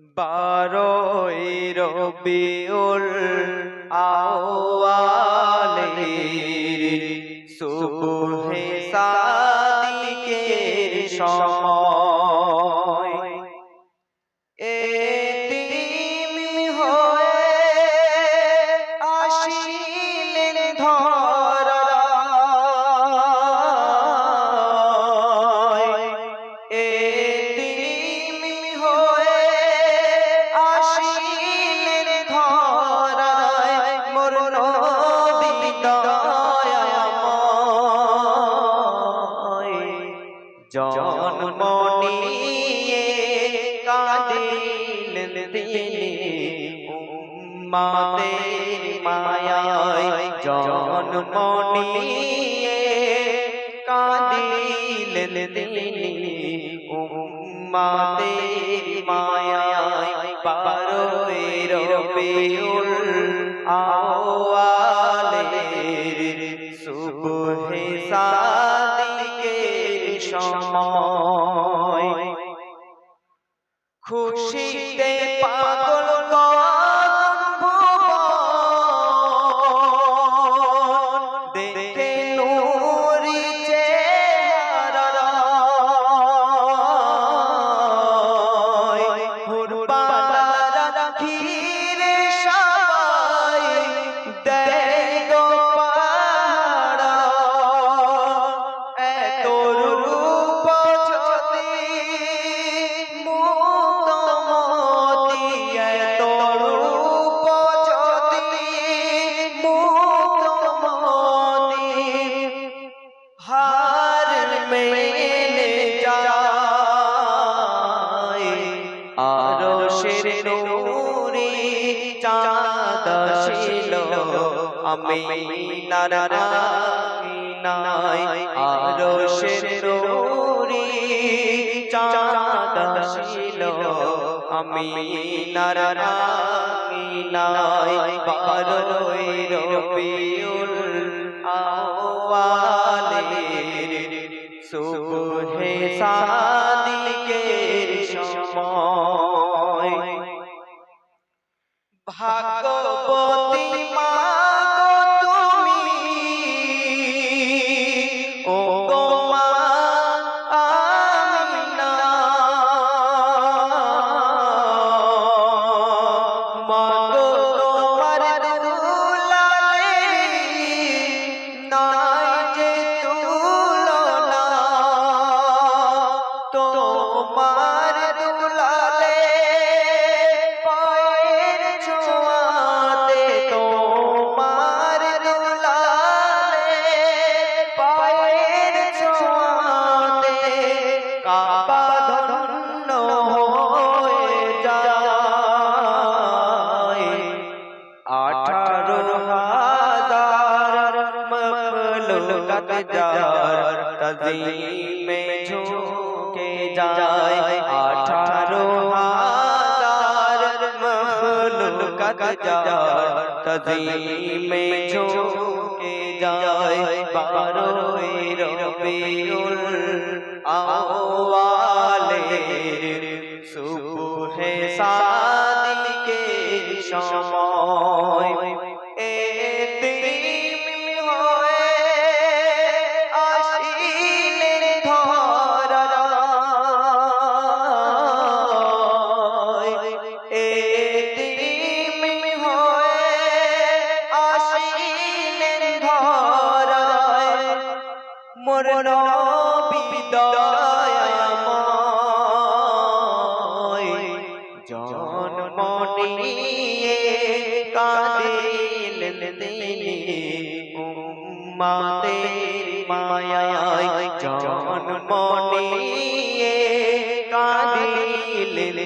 বারোই রবিউল আওয়ালে সুবহে সাদিকের সময় উম্মাদের মায়ায় জন্ম নিয়ে কাঁদিলেন তিনি। উম্মাদের মায়ায় রবিউল আওয়ালের সুবহে সাদিকের সময় খুশিতে পাগল নূরে চাঁদ ছিল। আমি নারায়ণায় আরও শের নূরে চাঁদ ছিল। আমি নারায়ণায় বারোই রবিউল আওয়ালের সুবহে সাদিকের সময়। হাত बेदार तदी में झोंके जाए अठारों हज़ार में जाए बारो रबी आओ মোর নবী দয়াময়। জন্ম নিয়ে কাঁদিলেন তিনি উম্মাতের মায়ায়। জন্ম নিয়ে কাঁদিলেন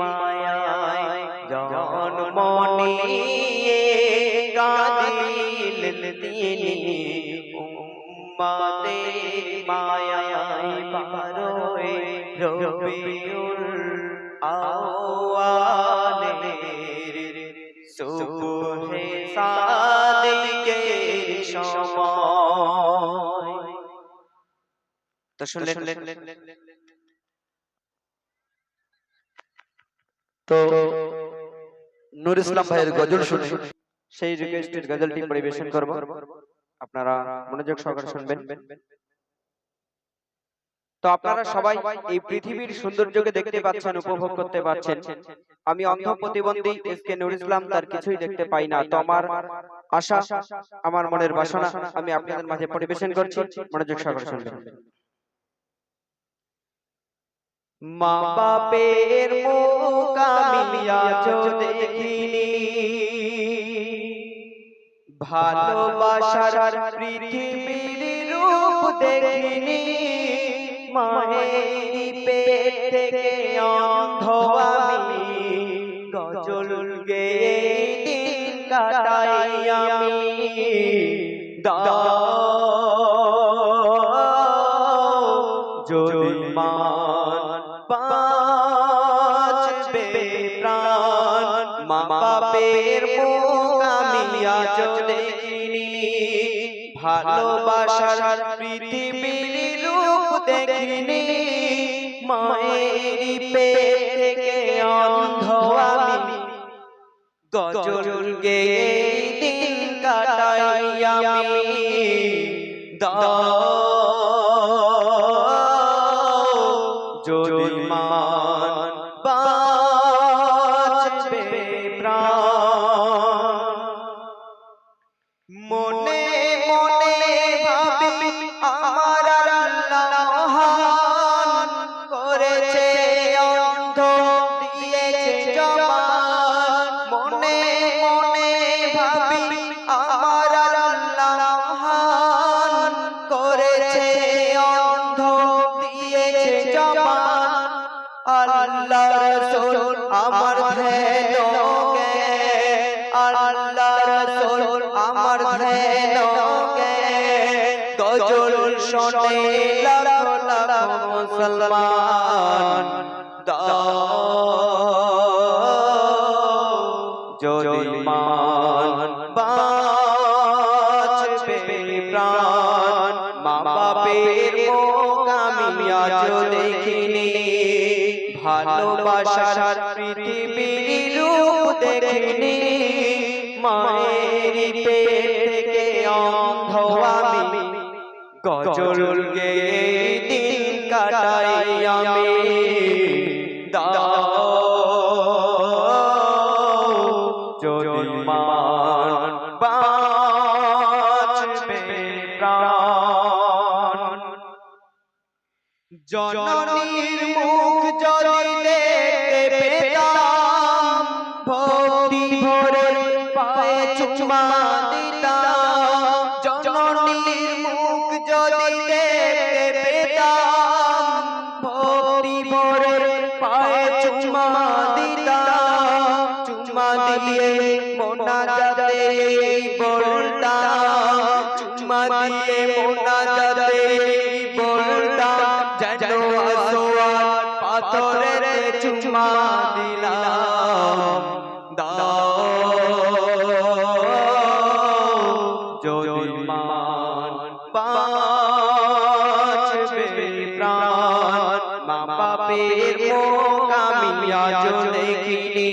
মায়ায় জন্ম নিয়ে কাঁদিলেন তিনি উম্মতের মায়ায় বারোয় রবিউল আওয়ালের সুবহে সাদিকের সময়। তো শুনলেন তো নুর ইসলাম ভাইয়ের গজল শুনে সেই রিকোয়েস্টেড গজলটি পরিবেশন করব। আপনারা মনোযোগ সহকারে শুনবেন। তো আপনারা সবাই এই পৃথিবীর সৌন্দর্যকে দেখতে পাচ্ছেন উপভোগ করতে পাচ্ছেন। আমি অন্ধ প্রতিবন্ধী এস কে নুর ইসলাম তার কিছুই দেখতে পাই না। তো আমার আশা আমার মনের বাসনা আমি আপনাদের মাঝে পরিবেশন করছি। মনোযোগ সহকারে শুনবেন। মা বাপের মুখ আমি আজ দেখিনি। ভালোবাসার পৃথিবীর রূপ দেখিনি। মায়ের পেট থেকে আমি গজল গেয়ে দিন দাও ভালোবাসার পৃথিবীর রূপ দেখিনি। মায়ের পেট থেকে অন্ধ আমি গজল গেয়ে দিন কাটাই আমি। দাও যদি মান বাঁচবে প্রাণ। মনে আমার ধ্যান আল্লাহ রসুল আমার ধ্যান গজল শোনে লাখ লাখ মুসলমান। যদি মান প্রাণ মা বাপের মুখ আমি দেখিনি। ভালোবাসার পৃথিবীর রূপ দেখিনি। মায়ের পেট থেকে অন্ধ আমি গজল গেয়ে দিন কাটাই আমি। জননীর পায়ে চুমা দিতাম চুমা দিয়ে মোনা যাতে বলতাম চুমা দিয়ে মোনা যাতে বলতাম যেন আসোয়ার পাথরের চুমা দিলাম। দাও যদি মান বাঁচবে মা বাপের মুখ আমি আজ দেখিনি।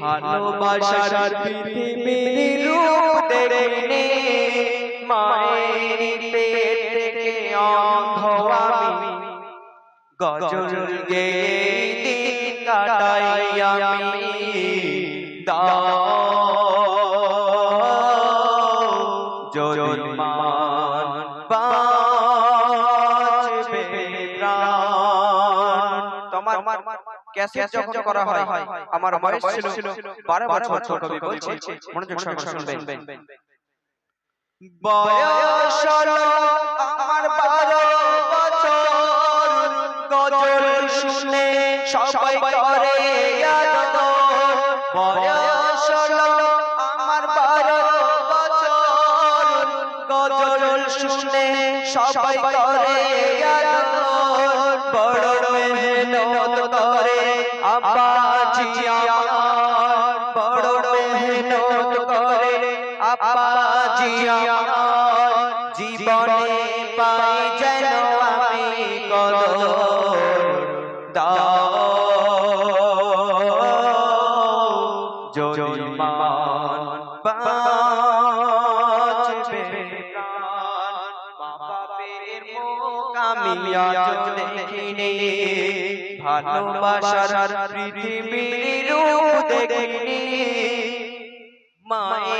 ভালোবাসার পৃথিবীর রূপ দেখিনি। মায়ের পেট থেকে গজল গেয়ে দিন আমি। দাও ক্যাসেট যখন করা হয়। আমার বয়স ছিল। বারো বছর ছোট কবি বলছে। মনোযোগ সহকারে শুনবেন। বয়স হলো আমার বারো বছর গজল শুনে সবাই করে বয়স হলো আমার বারো বছর গজল শুনে সবাই করে আব্বাজি আমার বড় মেহনত করে আব্বাজি আমার জীবনে ভালোবাসার পৃথিবীর দেখিনি। মায়ের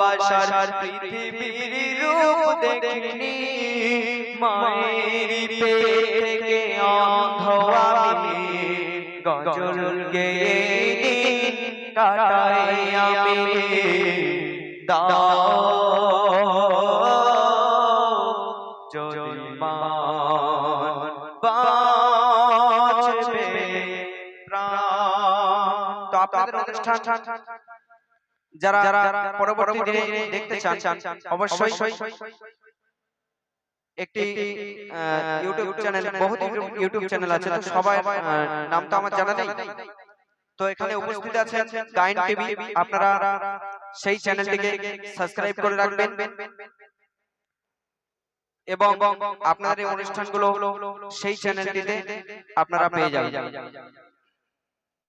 ভালোবাসার পৃথিবীর রূপ দেখিনি। মায়ের পেট থেকে অন্ধ আমি গজল গেয়ে কাটাই আমি দাও। যদি মান বাঁচবে প্রাণ তো আপনাদের অনুষ্ঠান যারা পরবর্তী দিনে দেখতে চান অবশ্যই একটি ইউটিউব চ্যানেল বহুত ইউটিউব চ্যানেল আছে তো সবাই নাম তো আমার জানা নেই। তো এখানে উপস্থিত আছেন গাইন টিভি আপনারা সেই চ্যানেলটিকে সাবস্ক্রাইব করে রাখবেন। এবং আপনাদের এই অনুষ্ঠানগুলো সেই চ্যানেলটিতে আপনারা পেয়ে যাবেন।